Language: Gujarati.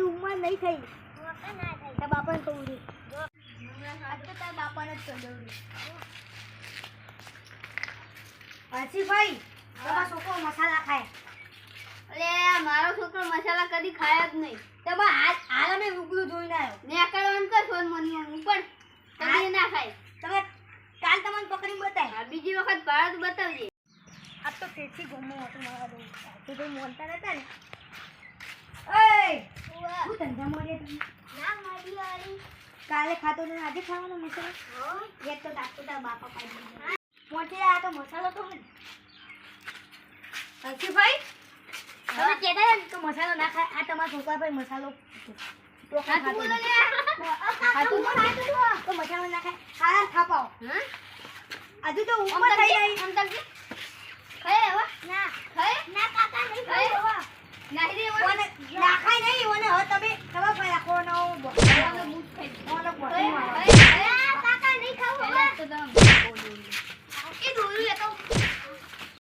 ઉંમર નહીં થઈ વખત ના થાય તારા બાપાને કહું રે આજ તો તારા બાપાને જ કહી દઉં રે હર્ષિભાઈ તમારો છોકરો મસાલા ખાય અલે મારો છોકરો મસાલા કદી ખાયા જ નહીં તમે તેથી ગમો હતું મારા દઉં તો તો મોલતા નતા ને. ઓય હું ધંધા મળે તમે ના મળી વાળી. કાલે ખાતો ને આજે ખાવાનો મસાલો? હો. એક તો તાકતો તારા બાપા દીધો મોટી આ તો મસાલો તો હોય ભાઈ તમે કહેતા હતા ને કે મસાલો ના ખાય. આ તમારા છોકરા ભાઈ મસાલો તો બોલો. લે ખાતું તો મસાલો ના ખાય. હા ખાપાઓ હા હજુ તો ઉપર થઈ તકજે, રહી